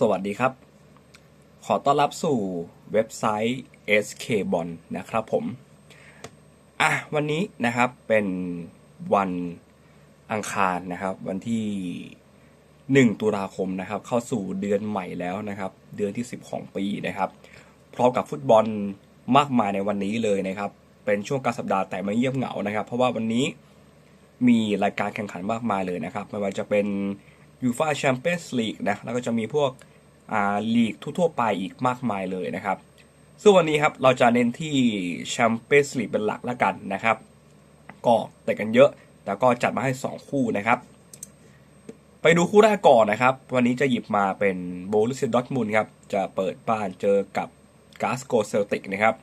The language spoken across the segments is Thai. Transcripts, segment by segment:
สวัสดีครับ ขอต้อนรับสู่เว็บไซต์ SK b o n นะครับผม อะ วันนี้นะครับเป็นวันอังคารนะครับ วันที่ 1 ตุลาคมนะครับ เข้าสู่เดือนใหม่แล้วนะครับ เดือนที่ 10 ของปีนะครับ พร้อมกับฟุตบอลมากมายในวันนี้เลยนะครับ เป็นช่วงกลารสัปดาห์แต่ไม่เงียบเหงานะครับ เพราะว่าวันนี้มีรายการแข่งขันมากมายเลยนะครับ ไม่ว่าจะเป็น ยูฟาแชมเปี้ยนส์ลีกนะแล้วก็จะมีพวกอ่าลีกทั่วๆไปอีกมากมายเลยนะครับ ซึ่งวันนี้ครับเราจะเน้นที่แชมเปี้ยนส์ลีกเป็นหลักแล้วกันนะครับก็เตะกันเยอะแต่ก็จัดมาให้ 2 คู่นะครับ ไปดูคู่แรกก่อนนะครับ วันนี้จะหยิบมาเป็นโบลูเซียดอทมุนครับ จะเปิดบ้านเจอกับกาสโกเซลติกนะครับ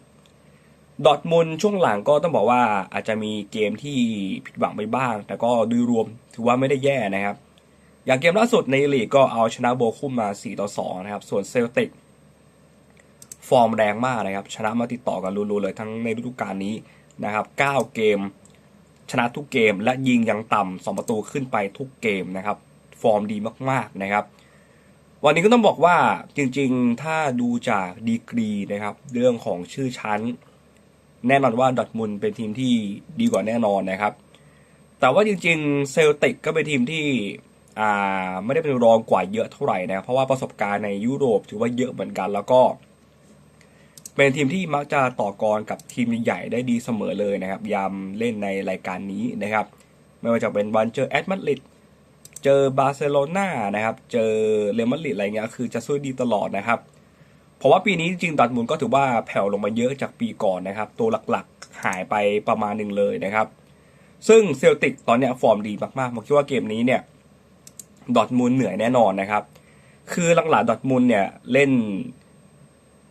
ดอทมุนช่วงหลังก็ต้องบอกว่าอาจจะมีเกมที่ผิดหวังไปบ้าง แต่ก็โดยรวมถือว่าไม่ได้แย่นะครับ อย่างเกมล่าสุดในลีกก็เอาชนะโบคุมมา 4 ต่อ 2 นะครับ ส่วนเซลติกฟอร์มแรงมากนะครับ ชนะมาติดต่อกันรัวๆเลยทั้งในฤดูกาลนี้นะครับ 9 เกม ชนะทุกเกม และยิงยังต่ำ2ประตูขึ้นไปทุกเกมนะครับ ฟอร์มดีมากๆนะครับ วันนี้ก็ต้องบอกว่าจริงๆ ถ้าดูจากดีกรีนะครับ เรื่องของชื่อชั้น แน่นอนว่าดอทมุนเป็นทีมที่ดีกว่าแน่นอนนะครับ แต่ว่าจริงๆ เซลติกก็เป็นทีมที่ ไม่ได้เป็นรองกว่าเยอะเท่าไหร่นะครับเพราะว่าประสบการณ์ในยุโรปถือว่าเยอะเหมือนกัน แล้วก็ เป็นทีมที่มักจะต่อกรกับทีมใหญ่ได้ดีเสมอเลยนะครับยามเล่นในรายการนี้นะครับ ไม่ว่าจะเป็นวันเจอแอตมาดริดเจอบาร์เซโลนานะครับ เจอเรอัลมาดริดอะไรเงี้ยคือจะสู้ดีตลอดนะครับเพราะว่าปีนี้จริงๆดอร์ทมุนก็ถือว่าแผ่วลงมาเยอะจากปีก่อนนะครับ ตัวหลักๆหายไปประมาณหนึ่งเลยนะครับ ซึ่งเซลติกตอนเนี้ยฟอร์มดีมากๆผมคิดว่าเกมนี้เนี่ย ดอทมุนด์เหนื่อยแน่นอนนะครับ คือหลังๆดอทมุนด์เนี่ยเล่น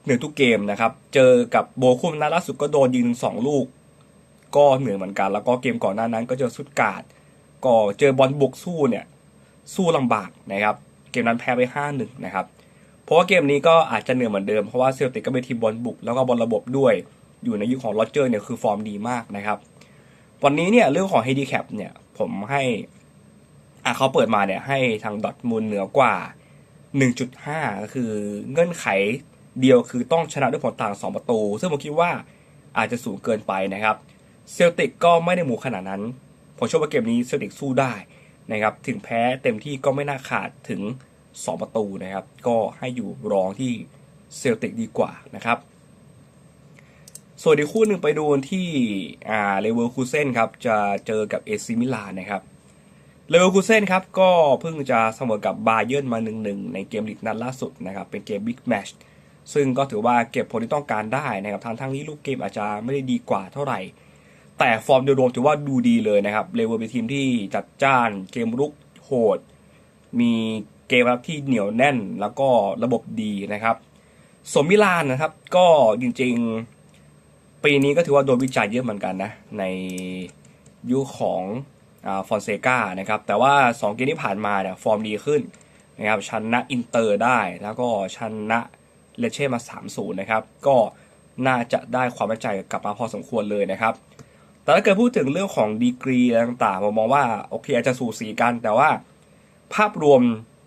เหนื่อยทุกเกมนะครับ เจอกับโบคุมนัดล่าสุดก็โดนยิงสองลูก ก็เหนื่อยเหมือนกัน แล้วก็เกมก่อนหน้านั้นก็เจอสุดการ์ดก็เจอบอลบุกสู้เนี่ยสู้ลำบากนะครับ เกมนั้นแพ้ไปห้าหนึ่งนะครับ เพราะว่าเกมนี้ก็อาจจะเหนื่อยเหมือนเดิม เพราะว่าเซลติกก็เป็นทีมบอลบุก แล้วก็บอลระบบด้วย อยู่ในยุคของโรเจอร์เนี่ยคือฟอร์มดีมากนะครับ วันนี้เนี่ยเรื่องของเฮดีแคปเนี่ยผมให้ อะเขาเปิดมาเนี่ยให้ทางดอทมูลเหนือกว่า 1.5 ก็คือเงื่อนไขเดียวคือต้องชนะด้วยผลต่าง 2 ประตู ซึ่งผมคิดว่าอาจจะสูงเกินไปนะครับ เซลติกก็ไม่ได้หมูขนาดนั้น ผมเชื่อว่าเกมนี้เซลติกสู้ได้นะครับ ถึงแพ้เต็มที่ก็ไม่น่าขาดถึง 2 ประตูนะครับ ก็ให้อยู่รองที่เซลติกดีกว่านะครับ ส่วนอีกคู่หนึ่งไปดูที่อ่าเลเวอร์คูเซนครับ จะเจอกับเอซิมิลานนะครับ เลเวอร์คูเซนครับ ก็เพิ่งจะเสมอกับบาเยิร์นมา 1-1 ในเกมลีกนัดล่าสุดนะครับ เป็นเกมบิ๊กแมชซึ่งก็ถือว่าเก็บผลที่ต้องการได้นะครับทางทั้งนี้ลูกเกมอาจจะไม่ได้ดีกว่าเท่าไหร่ แต่ฟอร์มโดยรวมถือว่าดูดีเลยนะครับเลเวอร์เป็นทีมที่จัดจ้านเกมรุกโหด มีเกมรับที่เหนียวแน่นแล้วก็ระบบดีนะครับสมิลานนะครับก็จริงๆ ปีนี้ก็ถือว่าโดนวิจัยเยอะเหมือนกันนะในยุคของ ฟอนเซกานะครับแต่ว่า 2 เกมที่ผ่านมาเนี่ยฟอร์มดีขึ้นนะครับชนะอินเตอร์ได้แล้วก็ชนะเลเช่มา 3-0 นะครับ ก็น่าจะได้ความมั่นใจกลับมาพอสมควรเลยนะครับ แต่ถ้าเกิดพูดถึงเรื่องของดีกรีต่างๆผมมองว่าโอเคอาจจะสูสีกัน แต่ว่าภาพรวม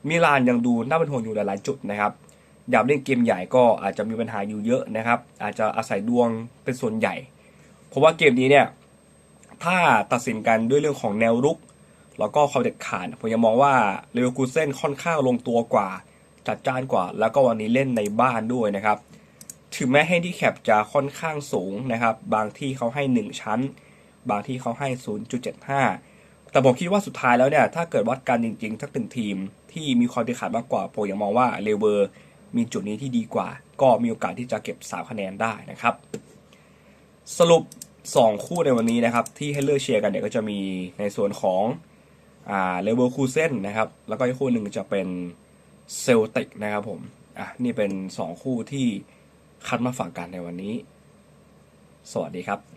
มิลานยังดูน่าเป็นห่วงอยู่หลายๆจุดนะครับอยากเล่นเกมใหญ่ก็อาจจะมีปัญหาอยู่เยอะนะครับ อาจจะอาศัยดวงเป็นส่วนใหญ่ เพราะว่าเกมนี้เนี่ย ถ้าตัดสินกันด้วยเรื่องของแนวรุก แล้วก็ความเด็ดขาดผมยังมองว่าเลเวอร์คูเซนค่อนข้างลงตัวกว่า จัดจ้านกว่า แล้วก็วันนี้เล่นในบ้านด้วยนะครับ ถึงแม้ให้ที่แคปจะค่อนข้างสูงนะครับ บางที่เขาให้ 1 ชั้น บางที่เขาให้ 0.75 แต่ผมคิดว่าสุดท้ายแล้วเนี่ย ถ้าเกิดวัดกันจริงๆทั้งหนึ่งทีม ที่มีความเด็ดขาดมากกว่าผมยังมองว่าเลเวอร์มีจุดนี้ที่ดีกว่า ก็มีโอกาสที่จะเก็บ3คะแนนได้นะครับ สรุป 2 คู่ในวันนี้นะครับ ที่ให้เลือกเชียร์กันเนี่ยก็จะมีในส่วนของอ่าเลเวอร์คูเซนนะครับ แล้วก็อีกคู่หนึ่งจะเป็นเซลติกนะครับผมอะนี่เป็น 2 คู่ที่คัดมาฝากกันในวันนี้ สวัสดีครับ